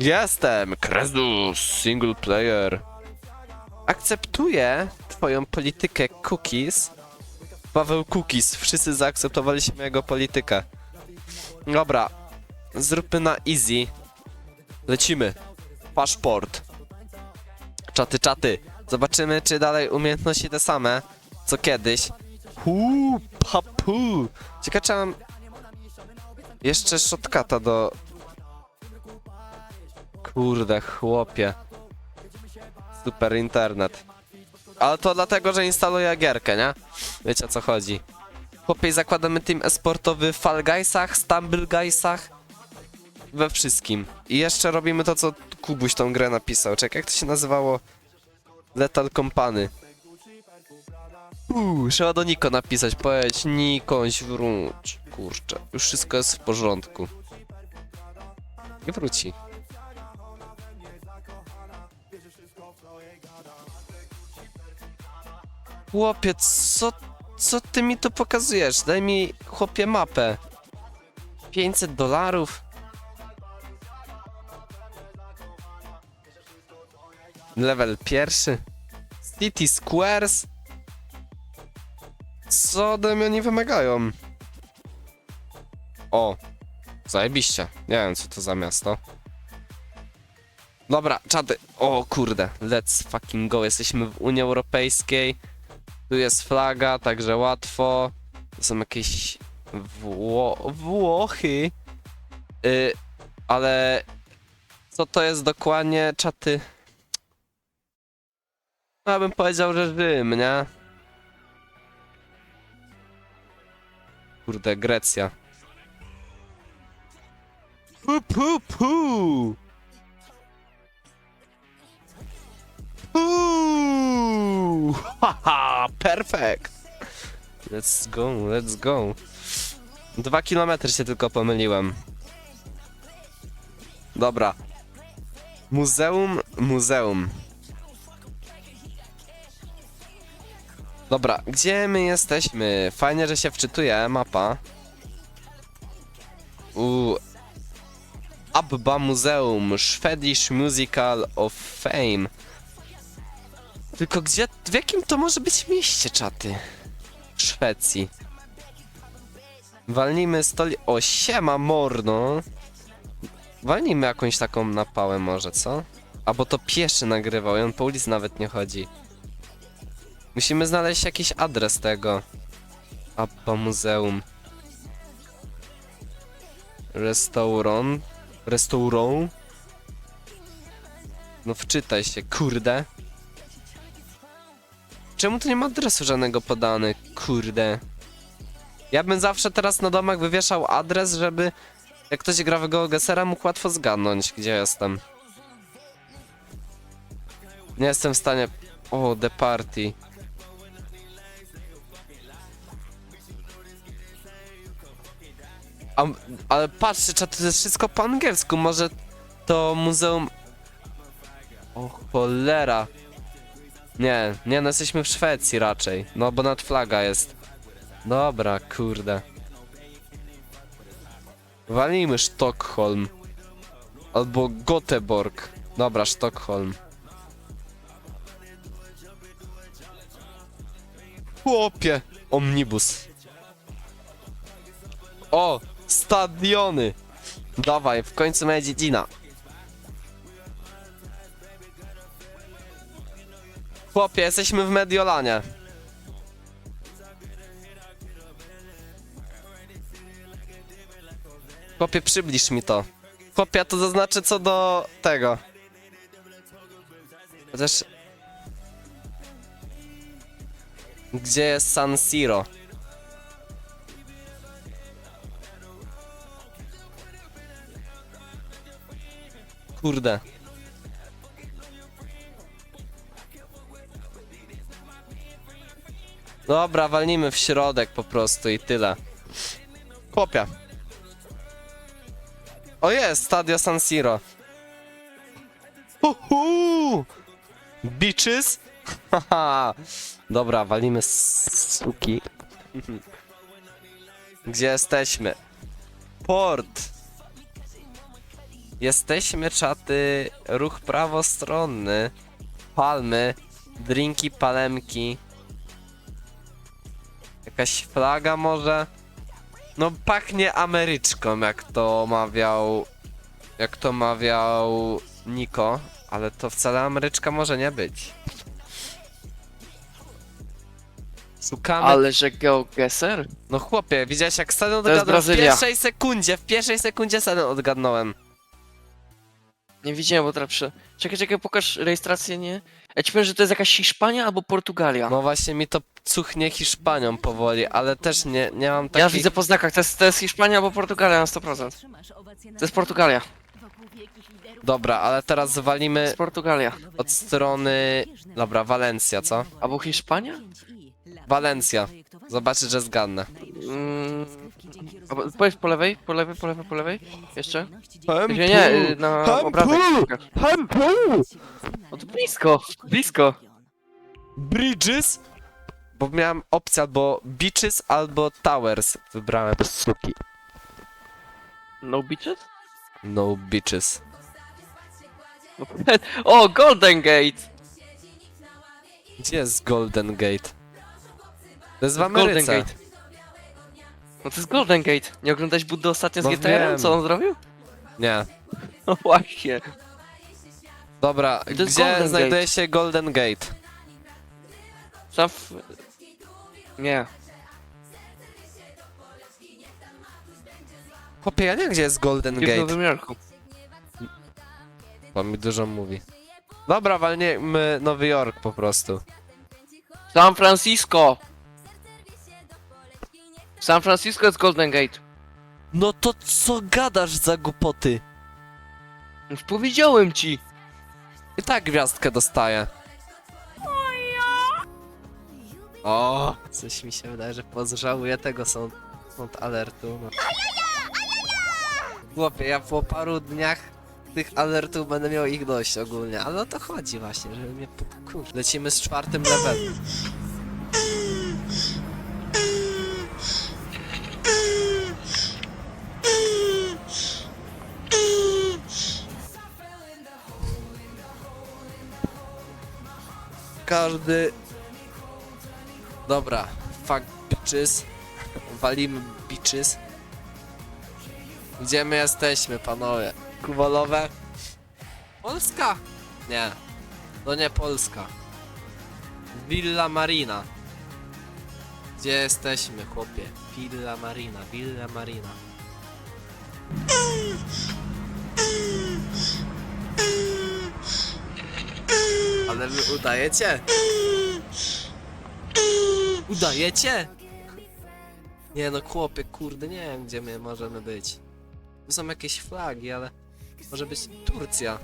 Jestem! Krezus! Single player. Akceptuję twoją politykę cookies. Paweł Cookies. Wszyscy zaakceptowaliśmy jego politykę. Dobra. Zróbmy na easy. Lecimy. Paszport. Czaty, czaty. Zobaczymy, czy dalej umiejętności te same, co kiedyś. Huu, papu. Ciekawe, czy mam jeszcze shotcata do... Kurde, chłopie. Super internet. Ale to dlatego, że instaluję gierkę, nie? Wiecie o co chodzi. Chłopie, zakładamy team esportowy w Fall Guysach, Stumble Guysach. We wszystkim. I jeszcze robimy to, co Kubuś tą grę napisał. Czekaj, jak to się nazywało? Lethal Company. Uuu, trzeba do Niko napisać, powiedzieć Nikoś wróć. Kurczę, już wszystko jest w porządku. Nie wróci. Chłopie, co, co ty mi to pokazujesz? Daj mi, chłopie, mapę. 500 dolarów? Level pierwszy. City Squares? Co ode mnie oni wymagają? O, zajebiście. Nie wiem, co to za miasto. Dobra, czaty. O kurde, let's fucking go. Jesteśmy w Unii Europejskiej. Tu jest flaga, także łatwo. To są jakieś Wło Włochy. Y ale co to jest dokładnie, czaty? No, Ja bym powiedział, że Rzym, nie? Kurde, Grecja. Pu, pu, pu. Pu. Haha, perfekt. Let's go, let's go. Dwa kilometry się tylko pomyliłem. Dobra. Muzeum, muzeum. Dobra, gdzie my jesteśmy? Fajnie, że się wczytuje mapa. U Abba Muzeum, Swedish Musical of Fame. Tylko gdzie, w jakim to może być mieście, czaty? W Szwecji. Walnijmy stoli... O, siema, morno. Walnijmy jakąś taką napałę może, co? Albo to pieszy nagrywał i on po ulicy nawet nie chodzi. Musimy znaleźć jakiś adres tego. Abba Muzeum. Restauron. Restaurant. No wczytaj się, kurde. Czemu tu nie ma adresu żadnego podany? Kurde. Ja bym zawsze teraz na domach wywieszał adres, żeby jak ktoś gra w GeoGesera mógł łatwo zgadnąć, gdzie jestem. Nie jestem w stanie... O, The Party. A, ale patrzcie, czat, to jest wszystko po angielsku. Może to muzeum. O cholera. Nie, nie, no jesteśmy w Szwecji raczej. No bo nad flaga jest. Dobra, kurde. Walimy Sztokholm. Albo Göteborg. Dobra, Sztokholm. Chłopie! Omnibus. O! Stadiony! Dawaj, w końcu moja dziedzina. Chłopie, jesteśmy w Mediolanie. Chłopie, przybliż mi to. Chłopie, to zaznaczę co do tego. Chociaż... Gdzie jest San Siro? Kurde. Dobra, walnijmy w środek po prostu i tyle. Chłopia. O jest, Stadio San Siro. Uhu! Beaches? Haha. Dobra, walimy suki. Gdzie jesteśmy? Port. Jesteśmy czaty, ruch prawostronny, palmy, drinki, palemki. Jakaś flaga może? No pachnie Ameryczką, jak to mawiał, jak to mawiał Niko, ale to wcale Ameryczka może nie być. Szukamy Ale że geogeser? no chłopie, widziałeś jak jest odgadnąłem w Brazylia. pierwszej sekundzie, w pierwszej sekundzie stadion odgadnąłem. Nie widziałem, bo teraz przy... Czekaj, czekaj, pokaż rejestrację, nie? Ja ci powiem, że to jest jakaś Hiszpania albo Portugalia. No właśnie mi to cuchnie Hiszpanią powoli, ale też nie, nie mam takich... Ja widzę po znakach, to jest, to jest Hiszpania albo Portugalia na 100%. To jest Portugalia. Dobra, ale teraz To walimy jest Portugalia. od strony... Dobra, Walencja, co? Albo Hiszpania? Walencja. Zobaczysz, że zgadnę. Mm, powiedz po lewej, po lewej, po lewej, po lewej. Jeszcze? Nie, nie, y, na Hempu! obrazek. pokaż. No to blisko, blisko. Bridges? Bo miałem opcję albo Beaches, albo Towers. Wybrałem suki. No beaches? No Beaches. No, O, Golden Gate! Gdzie jest Golden Gate? To jest w Golden Ameryce. Gate. No to jest Golden Gate. Nie oglądałeś Buddy ostatnio z No GTR-em? wiem. Co on zrobił? Nie. No właśnie. Dobra, jest gdzie Golden znajduje się Golden Gate? Sam w... Nie. Chłopie, ja nie wiem, gdzie jest Golden w Gate. Nowym Jorku. To mi dużo mówi. Dobra, walniemy Nowy Jork po prostu. San Francisco! San Francisco jest Golden Gate. No to co gadasz za głupoty? Już powiedziałem ci. I tak gwiazdkę dostaję. O, coś mi się wydaje, że pozżałuję tego sąd, sąd alertu. No. Chłopie, ja po paru dniach tych alertów będę miał ich dość ogólnie, ale o to chodzi właśnie, żeby mnie podkurzyć. Lecimy z czwartym levelem. Każdy... Dobra, fuck bitches. Walimy bitches. Gdzie my jesteśmy, panowie? Kuwalowe? Polska? Nie. To nie Polska. Villa Marina. Gdzie jesteśmy, chłopie? Villa Marina, Villa Marina. Ale wy udajecie? Udajecie? Nie no, chłopie, kurde, nie wiem gdzie my możemy być. Tu są jakieś flagi, ale może być Turcja.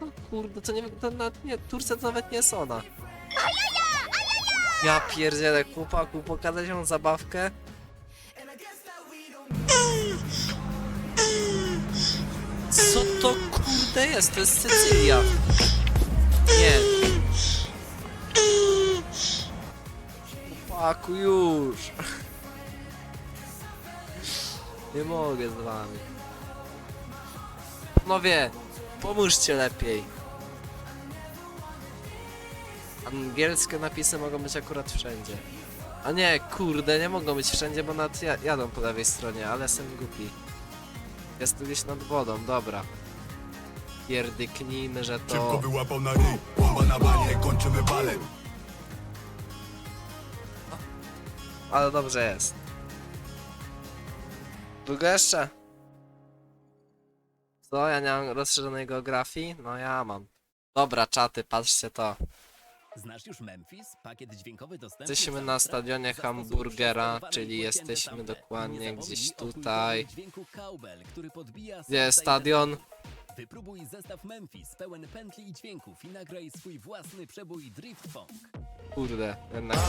No kurde, to nie, to nawet nie, Turcja to nawet nie jest ona. Ja pierdzielę, chłopaku, pokazać wam zabawkę? To kurde jest? To jest Sycylia. Nie. Chłopaku, już. Nie mogę z wami. Panowie, pomóżcie lepiej. Angielskie napisy mogą być akurat wszędzie. A nie, kurde, nie mogą być wszędzie, bo nad ja jadą po lewej stronie, ale jestem głupi. Jest tu gdzieś nad wodą, dobra. Pierdyknijmy, że Szybko to... wyłapał na ryj, bomba na banie, kończymy balet Ale dobrze jest. Długo jeszcze? Co, ja nie mam rozszerzonej geografii? No ja mam. Dobra, czaty, patrzcie to. Znasz już Memphis? Pakiet dźwiękowy dostępny Jesteśmy na stadionie hamburgera, czyli jesteśmy dokładnie gdzieś tutaj. Gdzie jest stadion? Wypróbuj zestaw Memphis pełen pętli i dźwięków i nagraj swój własny przebój Drift Funk. Kurde, jednak nie.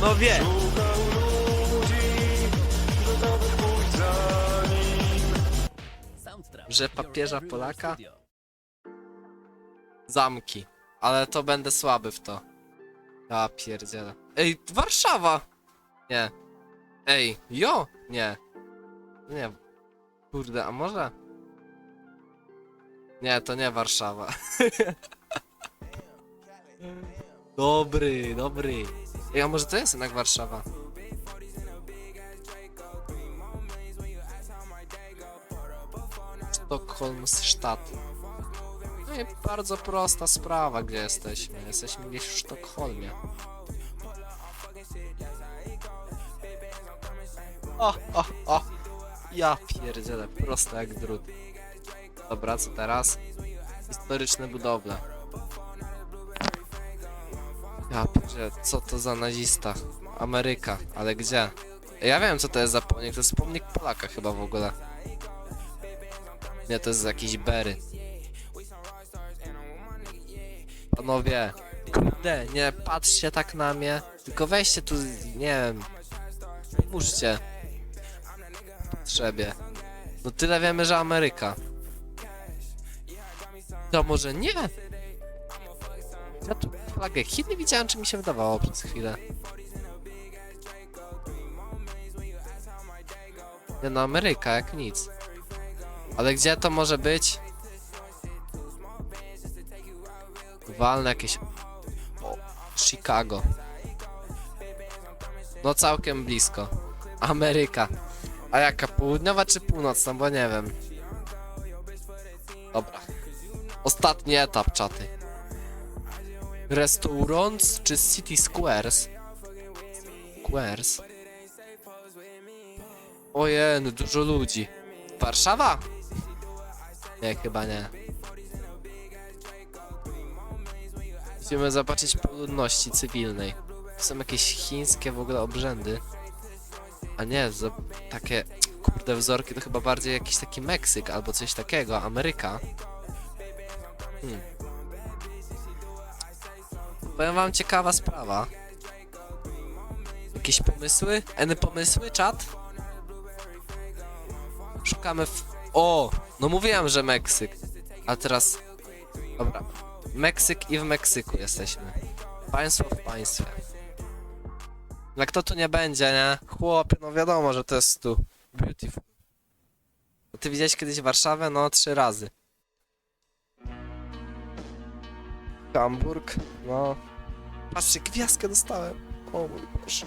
No wie! Soundtrack Że Your papieża Everywhere Polaka? Studio. Zamki. Ale to będę słaby w to. Ja pierdzielę. Ej, Warszawa! Nie. Ej, jo! Nie. Nie. Kurde, a może? Nie, to nie Warszawa. dobry, dobry. Ej, a może to jest jednak Warszawa? Sztokholmsstadt. No i bardzo prosta sprawa, gdzie jesteśmy. Jesteśmy gdzieś w Sztokholmie. O, o, o! Ja pierdzielę, proste jak drut. Dobra, co teraz? Historyczne budowle. Ja pierdzielę, co to za nazista? Ameryka, ale gdzie? Ja wiem co to jest za pomnik, to jest pomnik Polaka chyba w ogóle. Nie, to jest z jakiejś bery. Panowie, kurde, nie patrzcie tak na mnie, tylko weźcie tu, nie wiem, pomóżcie. Potrzebie. No tyle wiemy, że Ameryka. To może nie? Ja tu flagę Chin widziałem, czy mi się wydawało przez chwilę. Nie no, Ameryka, jak nic. Ale gdzie to może być? Walne jakieś... O, Chicago. No całkiem blisko. Ameryka. A jaka? Południowa czy północna? Bo nie wiem. Dobra. Ostatni etap, czaty. Restaurants czy City Squares? Squares? Ojej, dużo ludzi. Warszawa? Nie, chyba nie. Musimy zobaczyć ludności cywilnej. Są jakieś chińskie w ogóle obrzędy. A nie, za takie kurde wzorki to chyba bardziej jakiś taki Meksyk albo coś takiego, Ameryka. Hmm. Powiem wam ciekawa sprawa. Jakieś pomysły? Eny pomysły, czat? Szukamy w... O! No mówiłem, że Meksyk. A teraz... Dobra. Meksyk i w Meksyku jesteśmy. Państwo w państwie. Jak to tu nie będzie, nie? Chłopie, no wiadomo, że to jest tu. Beautiful. No Ty widziałeś kiedyś Warszawę? No, trzy razy. Hamburg? No. Patrzcie, gwiazdkę dostałem. O mój Boże.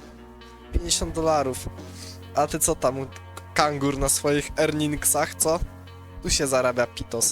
50 dolarów. A ty co tam? Kangur na swoich earningsach, co? Tu się zarabia pitos.